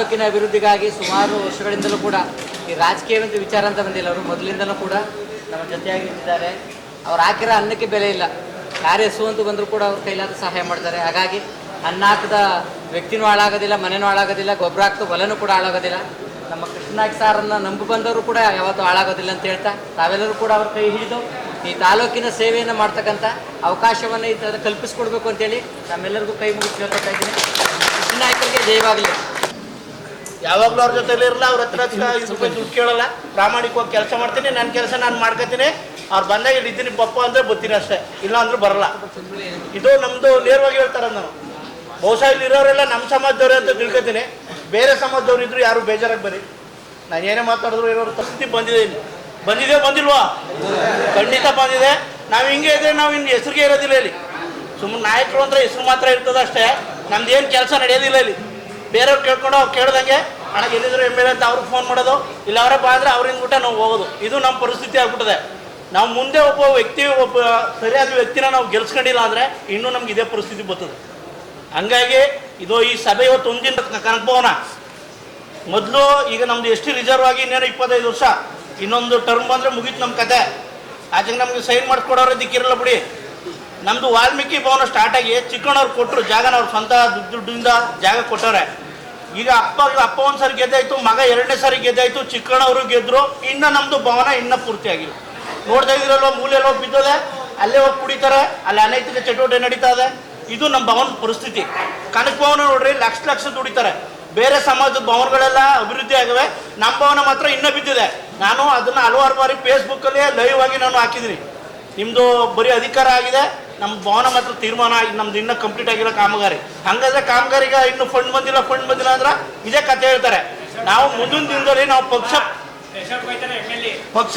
ತಾಲೂಕಿನ ಅಭಿವೃದ್ಧಿಗಾಗಿ ಸುಮಾರು ವರ್ಷಗಳಿಂದಲೂ ಕೂಡ ಈ ರಾಜಕೀಯವಂತ ವಿಚಾರ ಅಂತ ಬಂದಿಲ್ಲ. ಅವರು ಮೊದಲಿಂದಲೂ ಕೂಡ ನಮ್ಮ ಜೊತೆಯಾಗಿ ನಿಂತಿದ್ದಾರೆ ಅವ್ರು ಹಾಕಿರೋ ಅನ್ನಕ್ಕೆ ಬೆಲೆ ಇಲ್ಲ. ಹೆಸರು ಅಂತ ಬಂದರೂ ಕೂಡ ಅವ್ರ ಕೈಲಾದ ಸಹಾಯ ಮಾಡ್ತಾರೆ. ಹಾಗಾಗಿ ಅನ್ನ ಹಾಕದ ವ್ಯಕ್ತಿನೂ ಹಾಳಾಗೋದಿಲ್ಲ, ಮನೆನೂ ಹಾಳಾಗೋದಿಲ್ಲ, ಗೊಬ್ಬರ ಹಾಕಿದ ಹೊಲನೂ ಕೂಡ ಹಾಳಾಗೋದಿಲ್ಲ. ನಮ್ಮ ಕೃಷ್ಣನಾಗ್ ಸಾರನ್ನು ನಂಬಿ ಬಂದವರು ಕೂಡ ಯಾವತ್ತೂ ಹಾಳಾಗೋದಿಲ್ಲ ಅಂತ ಹೇಳ್ತಾ ತಾವೆಲ್ಲರೂ ಕೂಡ ಅವ್ರ ಕೈ ಹಿಡಿದು ಈ ತಾಲೂಕಿನ ಸೇವೆಯನ್ನು ಮಾಡ್ತಕ್ಕಂಥ ಅವಕಾಶವನ್ನು ಈ ಥರ ಕಲ್ಪಿಸ್ಕೊಡ್ಬೇಕು ಅಂತೇಳಿ ನಮ್ಮೆಲ್ಲರಿಗೂ ಕೈ ಮುಗಿಸಿ ಕೇಳ್ಕೊತಾ ಇದ್ದೀನಿ. ಕೃಷ್ಣನಾಯ್ಕರಿಗೆ ಜಯವಾಗಲಿ. ಯಾವಾಗಲೂ ಅವ್ರ ಜೊತೆಲಿ ಇರಲ್ಲ ಅವ್ರ ಹತ್ರ ದುಡ್ಡು ಕೇಳಲ್ಲ. ಪ್ರಾಮಾಣಿಕವಾಗಿ ಕೆಲಸ ಮಾಡ್ತೀನಿ ನನ್ನ ಕೆಲಸ ನಾನು ಮಾಡ್ಕೋತೀನಿ. ಅವ್ರು ಬಂದಾಗ ಇಲ್ಲಿ ಇದ್ದೀನಿ, ಪಪ್ಪ ಅಂದರೆ ಬರ್ತೀನಿ ಅಷ್ಟೇ. ಇಲ್ಲ ಅಂದ್ರೆ ಬರಲ್ಲ. ಇದು ನಮ್ಮದು ನೇರವಾಗಿ ಹೇಳ್ತಾರೆ ನಾನು ಬಹುಶಃ ಇಲ್ಲಿ ಇರೋರೆಲ್ಲ ನಮ್ಮ ಸಮಾಜದವ್ರೆ ಅಂತ ತಿಳ್ಕೊತೀನಿ. ಬೇರೆ ಸಮಾಜದವ್ರು ಇದ್ರು ಯಾರು ಬೇಜಾರಾಗಿ ಬರೀ ನಾನು ಏನೇ ಮಾತಾಡಿದ್ರು ಇರೋರು ತಸ್ತಿ ಬಂದಿದೆ ಇಲ್ಲಿ. ಬಂದಿದೆ ಬಂದಿಲ್ವಾ? ಖಂಡಿತ ಬಂದಿದೆ. ನಾವು ಹಿಂಗೆ ಇದ್ರೆ ನಾವು ಇನ್ನು ಹೆಸರಿಗೆ ಇರೋದಿಲ್ಲ ಇಲ್ಲಿ. ಸುಮ್ಮನೆ ನಾಯಕರು ಅಂದ್ರೆ ಹೆಸರು ಮಾತ್ರ ಇರ್ತದೆ ಅಷ್ಟೇ ನಮ್ದು ಏನು ಕೆಲಸ ನಡೆಯೋದಿಲ್ಲ ಇಲ್ಲಿ. ಬೇರೆಯವ್ರು ಕೇಳ್ಕೊಂಡು ಅವ್ರು ಕೇಳ್ದಂಗೆ ಹಣ ಎಲ್ಲಿದ್ರು ಎಂ ಎಲ್ ಅಂತ ಅವ್ರಿಗೆ ಫೋನ್ ಮಾಡೋದು ಇಲ್ಲ ಅವರೇ ಬಂದ್ರೆ ಅವ್ರಿಂದ ಬಿಟ್ಟ ನಾವು ಹೋಗೋದು. ಇದು ನಮ್ಮ ಪರಿಸ್ಥಿತಿ ಆಗ್ಬಿಟ್ಟಿದೆ. ನಾವು ಮುಂದೆ ಒಬ್ಬ ವ್ಯಕ್ತಿ, ಒಬ್ಬ ಸರಿಯಾದ ವ್ಯಕ್ತಿನ ನಾವು ಗೆಲ್ಸ್ಕೊಂಡಿಲ್ಲ ಅಂದರೆ ಇನ್ನೂ ನಮ್ಗೆ ಇದೇ ಪರಿಸ್ಥಿತಿ ಬರ್ತದೆ. ಹಂಗಾಗಿ ಇದು ಈ ಸಭೆ ಇವತ್ತು ಒಂದಿನ ಕನಕಭವನ. ಮೊದಲು ಈಗ ನಮ್ದು ಎಷ್ಟು ರಿಸರ್ವ್ ಆಗಿ ಇನ್ನೇನು ಇಪ್ಪತ್ತೈದು ವರ್ಷ. ಇನ್ನೊಂದು ಟರ್ಮ್ ಬಂದರೆ ಮುಗೀತು ನಮ್ಮ ಕತೆ. ಆಚೆಗೆ ನಮಗೆ ಸೈನ್ ಮಾಡಿಸ್ಕೊಡೋರು ದಿಕ್ಕಿರಲ್ಲ ಬಿಡಿ. ನಮ್ಮದು ವಾಲ್ಮೀಕಿ ಭವನ ಸ್ಟಾರ್ಟ್ ಆಗಿ ಚಿಕ್ಕಣ್ಣವ್ರು ಕೊಟ್ಟರು ಜಾಗನ ಅವ್ರ ಸ್ವಂತ ದುಡ್ಡು- ದುಡ್ಡಿಂದ ಜಾಗ ಕೊಟ್ಟವ್ರೆ. ಈಗ ಅಪ್ಪ ಅಪ್ಪ ಒಂದು ಸಾರಿ ಗೆದ್ದಾಯ್ತು, ಮಗ ಎರಡನೇ ಸಾರಿ ಗೆದ್ದಾಯ್ತು, ಚಿಕ್ಕಣ್ಣವರು ಗೆದ್ರು, ಇನ್ನ ನಮ್ಮದು ಭವನ ಇನ್ನೂ ಪೂರ್ತಿ ಆಗಿಲ್ಲ ನೋಡ್ತಾ ಇದ್ರಲ್ವ ಮೂಲೆಯಲ್ಲಿ ಹೋಗಿ ಬಿದ್ದದೆ, ಅಲ್ಲೇ ಹೋಗಿ ಕುಡಿತಾರೆ, ಅಲ್ಲಿ ಅನೈತಿಕ ಚಟುವಟಿಕೆ ನಡೀತಾ ಇದೆ. ಇದು ನಮ್ಮ ಭವನ ಪರಿಸ್ಥಿತಿ. ಕನಕ ಭವನ ನೋಡ್ರಿ, ಲಕ್ಷ ಲಕ್ಷ ದುಡಿತಾರೆ. ಬೇರೆ ಸಮಾಜದ ಭವನಗಳೆಲ್ಲ ಅಭಿವೃದ್ಧಿ ಆಗಿವೆ. ನಮ್ಮ ಭವನ ಮಾತ್ರ ಇನ್ನೂ ಬಿದ್ದಿದೆ. ನಾನು ಅದನ್ನು ಹಲವಾರು ಬಾರಿ ಫೇಸ್ಬುಕ್ಕಲ್ಲಿ ಲೈವ್ ಆಗಿ ನಾನು ಹಾಕಿದ್ರಿ ನಿಮ್ಮದು ಬರೀ ಅಧಿಕಾರ ಆಗಿದೆ. ನಮ್ಮ ಭವನ ಮಾತ್ರ ತೀರ್ಮಾನ ನಮ್ದು ಇನ್ನ ಕಂಪ್ಲೀಟ್ ಆಗಿರೋ ಕಾಮಗಾರಿ. ಹಂಗಾದ್ರೆ ಕಾಮಗಾರಿಗೆ ಇನ್ನು ಫಂಡ್ ಬಂದಿಲ್ಲ ಫಂಡ್ ಬಂದಿಲ್ಲ ಅಂದ್ರೆ ಇದೇ ಕತೆ ಹೇಳ್ತಾರೆ. ನಾವು ಮುಂದಿನ ದಿನದಲ್ಲಿ ನಾವು ಪಕ್ಷ ಪಕ್ಷ